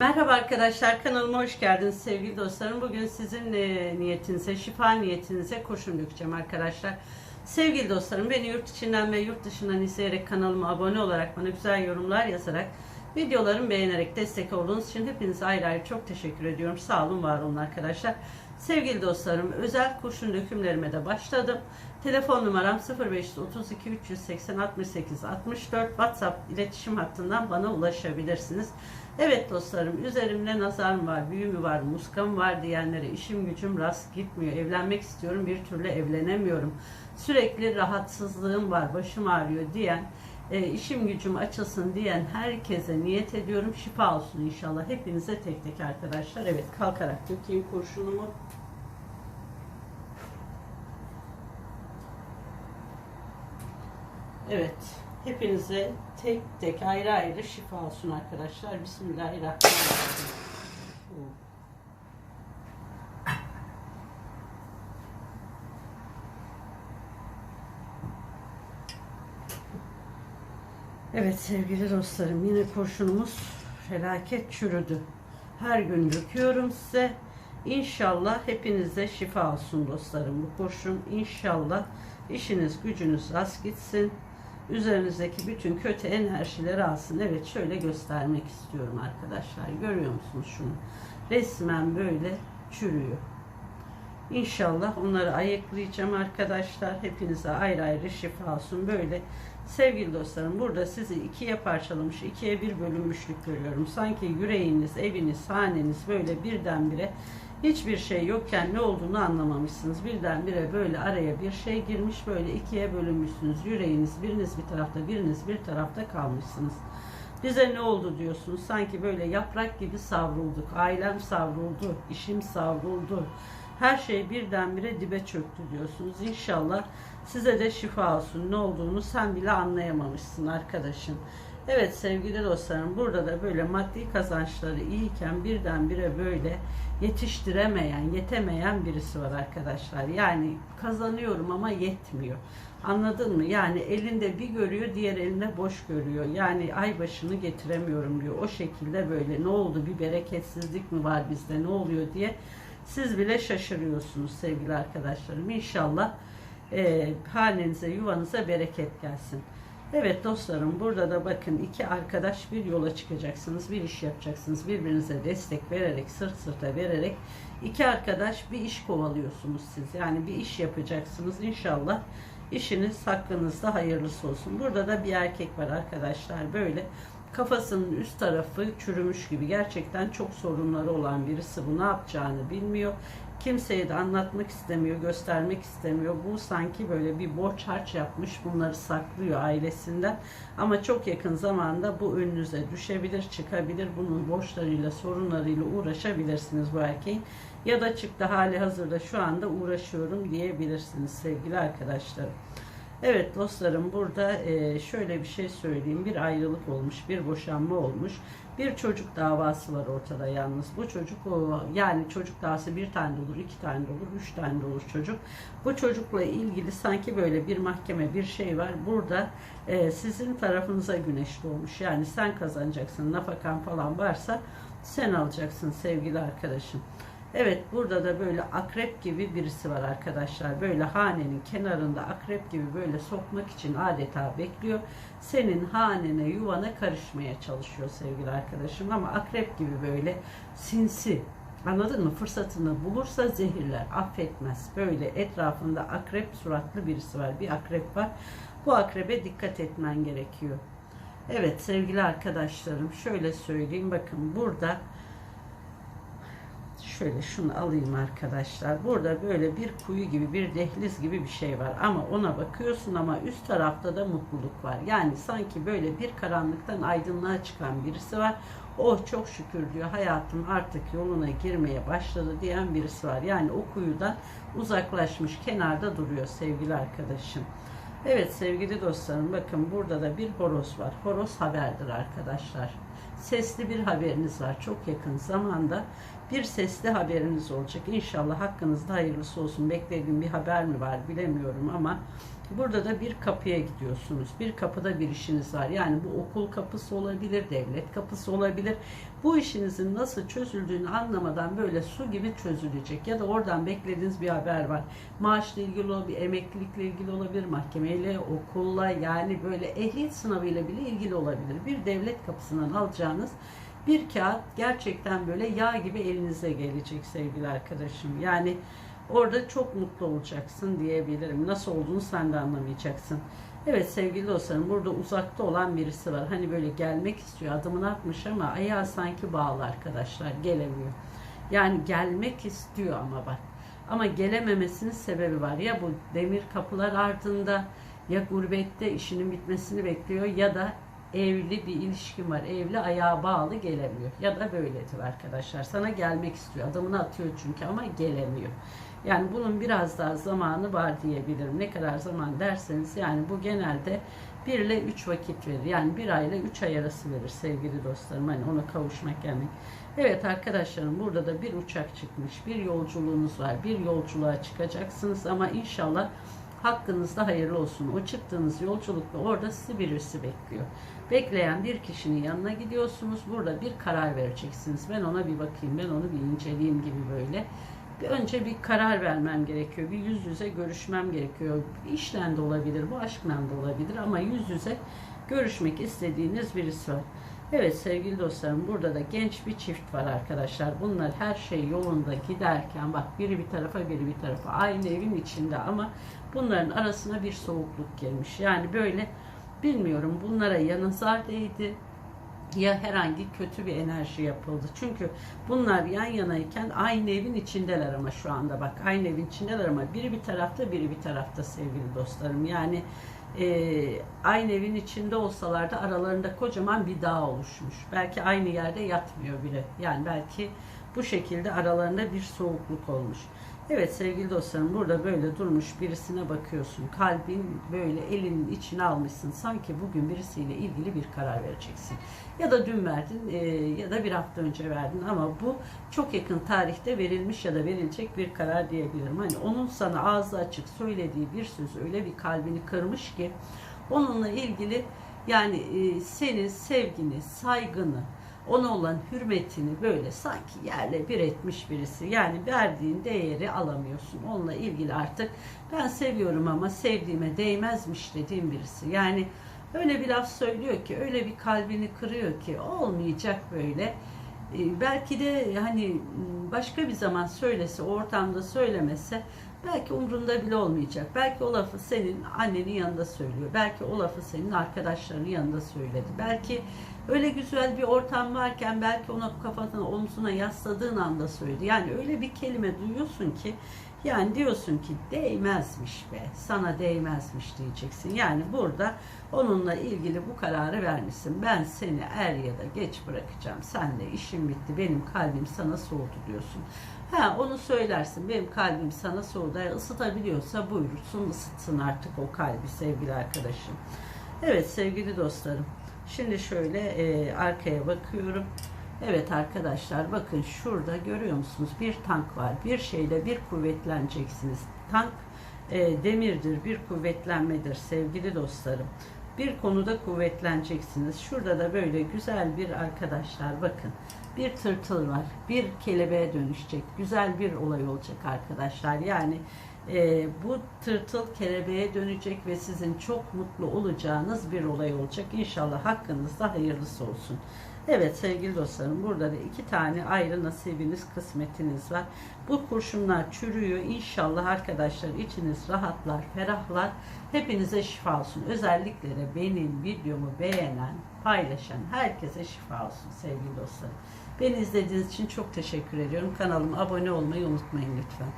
Merhaba arkadaşlar kanalıma hoş geldiniz sevgili dostlarım. Bugün sizin niyetinize, şifa niyetinize kurşun dökeceğim arkadaşlar. Sevgili dostlarım beni yurt içinden ve yurt dışından izleyerek kanalıma abone olarak bana güzel yorumlar yazarak videolarımı beğenerek destek olduğunuz için hepinize ayrı ayrı çok teşekkür ediyorum. Sağ olun var olun arkadaşlar. Sevgili dostlarım özel kurşun dökümlerime de başladım. Telefon numaram 0532 380 68 64 WhatsApp iletişim hattından bana ulaşabilirsiniz. Evet dostlarım üzerimde nazar mı var, büyü mü var, muska mı var diyenlere işim gücüm rast gitmiyor. Evlenmek istiyorum bir türlü evlenemiyorum. Sürekli rahatsızlığım var, başım ağrıyor diyen, e, işim gücüm açılsın diyen herkese niyet ediyorum. Şifa olsun inşallah. Hepinize tek tek arkadaşlar. Evet kalkarak dökeyim kurşunumu. Evet. Hepinize tek tek ayrı ayrı şifa olsun arkadaşlar. Bismillahirrahmanirrahim. Evet sevgili dostlarım yine kurşunumuz felaket çürüdü. Her gün döküyorum size. İnşallah hepinize şifa olsun dostlarım. Bu kurşun inşallah işiniz gücünüz rast gitsin. Üzerinizdeki bütün kötü enerjileri alsın. Evet şöyle göstermek istiyorum arkadaşlar. Görüyor musunuz şunu? Resmen böyle çürüyor. İnşallah onları ayıklayacağım arkadaşlar. Hepinize ayrı ayrı şifa olsun. Böyle sevgili dostlarım burada sizi ikiye parçalamış, ikiye bir bölünmüşlük görüyorum. Sanki yüreğiniz, eviniz, haneniz böyle birdenbire hiçbir şey yokken ne olduğunu anlamamışsınız. Birdenbire böyle araya bir şey girmiş, böyle ikiye bölünmüşsünüz. Yüreğiniz biriniz bir tarafta, biriniz bir tarafta kalmışsınız. Bize ne oldu diyorsunuz? Sanki böyle yaprak gibi savrulduk. Ailem savruldu, işim savruldu. Her şey birdenbire dibe çöktü diyorsunuz. İnşallah size de şifa olsun. Ne olduğunu sen bile anlayamamışsın arkadaşım. Evet sevgili dostlarım burada da böyle maddi kazançları iyiyken birdenbire böyle yetiştiremeyen, yetemeyen birisi var arkadaşlar. Yani kazanıyorum ama yetmiyor. Anladın mı? Yani elinde bir görüyor, diğer elinde boş görüyor. Yani ay başını getiremiyorum diyor. O şekilde böyle ne oldu bir bereketsizlik mi var bizde ne oluyor diye siz bile şaşırıyorsunuz sevgili arkadaşlarım. İnşallah e, hanenize, yuvanıza bereket gelsin. Evet dostlarım burada da bakın iki arkadaş bir yola çıkacaksınız, bir iş yapacaksınız. Birbirinize destek vererek, sırt sırta vererek iki arkadaş bir iş kovalıyorsunuz siz. Yani bir iş yapacaksınız inşallah. işiniz hakkınızda hayırlısı olsun. Burada da bir erkek var arkadaşlar böyle kafasının üst tarafı çürümüş gibi gerçekten çok sorunları olan birisi bu ne yapacağını bilmiyor. Kimseye de anlatmak istemiyor, göstermek istemiyor. Bu sanki böyle bir borç harç yapmış, bunları saklıyor ailesinden. Ama çok yakın zamanda bu önünüze düşebilir, çıkabilir. Bunun borçlarıyla, sorunlarıyla uğraşabilirsiniz bu erkeğin. Ya da çıktı hali hazırda şu anda uğraşıyorum diyebilirsiniz sevgili arkadaşlarım. Evet dostlarım burada e, şöyle bir şey söyleyeyim. Bir ayrılık olmuş, bir boşanma olmuş. Bir çocuk davası var ortada yalnız. Bu çocuk yani çocuk davası bir tane de olur, iki tane de olur, üç tane de olur çocuk. Bu çocukla ilgili sanki böyle bir mahkeme bir şey var. Burada e, sizin tarafınıza güneş doğmuş. Yani sen kazanacaksın, nafakan falan varsa sen alacaksın sevgili arkadaşım. Evet burada da böyle akrep gibi birisi var arkadaşlar. Böyle hanenin kenarında akrep gibi böyle sokmak için adeta bekliyor. Senin hanene yuvana karışmaya çalışıyor sevgili arkadaşım. Ama akrep gibi böyle sinsi. Anladın mı? Fırsatını bulursa zehirler, affetmez. Böyle etrafında akrep suratlı birisi var. Bir akrep var. Bu akrebe dikkat etmen gerekiyor. Evet sevgili arkadaşlarım şöyle söyleyeyim. Bakın burada şöyle şunu alayım arkadaşlar. Burada böyle bir kuyu gibi bir dehliz gibi bir şey var. Ama ona bakıyorsun ama üst tarafta da mutluluk var. Yani sanki böyle bir karanlıktan aydınlığa çıkan birisi var. Oh çok şükür diyor hayatım artık yoluna girmeye başladı diyen birisi var. Yani o kuyudan uzaklaşmış kenarda duruyor sevgili arkadaşım. Evet sevgili dostlarım bakın burada da bir horoz var. Horoz haberdir arkadaşlar. Sesli bir haberiniz var. Çok yakın zamanda bir sesli haberiniz olacak. İnşallah hakkınızda hayırlısı olsun. Beklediğim bir haber mi var bilemiyorum ama Burada da bir kapıya gidiyorsunuz. Bir kapıda bir işiniz var. Yani bu okul kapısı olabilir, devlet kapısı olabilir. Bu işinizin nasıl çözüldüğünü anlamadan böyle su gibi çözülecek. Ya da oradan beklediğiniz bir haber var. Maaşla ilgili olabilir, emeklilikle ilgili olabilir, mahkemeyle, okulla yani böyle ehliyet sınavıyla bile ilgili olabilir. Bir devlet kapısından alacağınız bir kağıt gerçekten böyle yağ gibi elinize gelecek sevgili arkadaşım. Yani orada çok mutlu olacaksın diyebilirim. Nasıl olduğunu sen de anlamayacaksın. Evet sevgili dostlarım burada uzakta olan birisi var. Hani böyle gelmek istiyor adımını atmış ama ayağı sanki bağlı arkadaşlar gelemiyor. Yani gelmek istiyor ama bak. Ama gelememesinin sebebi var. Ya bu demir kapılar ardında ya gurbette işinin bitmesini bekliyor ya da evli bir ilişkin var. Evli ayağa bağlı gelemiyor. Ya da böyledir arkadaşlar. Sana gelmek istiyor. Adımını atıyor çünkü ama gelemiyor. Yani bunun biraz daha zamanı var diyebilirim. Ne kadar zaman derseniz yani bu genelde 1 ile 3 vakit verir. Yani 1 ay ile 3 ay arası verir sevgili dostlarım. Hani ona kavuşmak gelmek. Evet arkadaşlarım burada da bir uçak çıkmış. Bir yolculuğunuz var. Bir yolculuğa çıkacaksınız ama inşallah hakkınızda hayırlı olsun. O çıktığınız yolculukta orada sizi birisi bekliyor. Bekleyen bir kişinin yanına gidiyorsunuz. Burada bir karar vereceksiniz. Ben ona bir bakayım, ben onu bir inceleyeyim gibi böyle. Bir önce bir karar vermem gerekiyor. Bir yüz yüze görüşmem gerekiyor. İşten de olabilir, bu aşkla da olabilir ama yüz yüze görüşmek istediğiniz birisi var. Evet sevgili dostlarım burada da genç bir çift var arkadaşlar. Bunlar her şey yolunda giderken bak biri bir tarafa biri bir tarafa aynı evin içinde ama bunların arasına bir soğukluk girmiş. Yani böyle bilmiyorum bunlara ya nazar değdi ya herhangi kötü bir enerji yapıldı. Çünkü bunlar yan yanayken aynı evin içindeler ama şu anda bak aynı evin içindeler ama biri bir tarafta biri bir tarafta sevgili dostlarım. Yani e, aynı evin içinde olsalar da aralarında kocaman bir dağ oluşmuş. Belki aynı yerde yatmıyor bile. Yani belki bu şekilde aralarında bir soğukluk olmuş. Evet sevgili dostlarım burada böyle durmuş birisine bakıyorsun. Kalbin böyle elinin içine almışsın. Sanki bugün birisiyle ilgili bir karar vereceksin. Ya da dün verdin e, ya da bir hafta önce verdin ama bu çok yakın tarihte verilmiş ya da verilecek bir karar diyebilirim. Hani onun sana ağzı açık söylediği bir söz öyle bir kalbini kırmış ki onunla ilgili yani e, senin sevgini, saygını, ona olan hürmetini böyle sanki yerle bir etmiş birisi. Yani verdiğin değeri alamıyorsun. Onunla ilgili artık ben seviyorum ama sevdiğime değmezmiş dediğim birisi. Yani öyle bir laf söylüyor ki, öyle bir kalbini kırıyor ki olmayacak böyle. Ee, belki de hani başka bir zaman söylese, ortamda söylemese belki umrunda bile olmayacak. Belki o lafı senin annenin yanında söylüyor. Belki o lafı senin arkadaşlarının yanında söyledi. Belki öyle güzel bir ortam varken belki ona kafasına omzuna yasladığın anda söyledi. Yani öyle bir kelime duyuyorsun ki yani diyorsun ki değmezmiş be, sana değmezmiş diyeceksin. Yani burada onunla ilgili bu kararı vermişsin. Ben seni er ya da geç bırakacağım. Senle işim bitti, benim kalbim sana soğudu diyorsun. Ha onu söylersin, benim kalbim sana soğudu. Eğer ısıtabiliyorsa buyursun, ısıtsın artık o kalbi sevgili arkadaşım. Evet sevgili dostlarım. Şimdi şöyle e, arkaya bakıyorum. Evet arkadaşlar bakın şurada görüyor musunuz? Bir tank var. Bir şeyle bir kuvvetleneceksiniz. Tank e, demirdir, bir kuvvetlenmedir sevgili dostlarım. Bir konuda kuvvetleneceksiniz. Şurada da böyle güzel bir arkadaşlar bakın. Bir tırtıl var. Bir kelebeğe dönüşecek. Güzel bir olay olacak arkadaşlar. Yani e, bu tırtıl kelebeğe dönecek ve sizin çok mutlu olacağınız bir olay olacak. İnşallah hakkınızda hayırlısı olsun. Evet sevgili dostlarım burada da iki tane ayrı nasibiniz, kısmetiniz var. Bu kurşunlar çürüyor. İnşallah arkadaşlar içiniz rahatlar, ferahlar. Hepinize şifa olsun. Özellikle de benim videomu beğenen, paylaşan herkese şifa olsun sevgili dostlarım. Beni izlediğiniz için çok teşekkür ediyorum. Kanalıma abone olmayı unutmayın lütfen.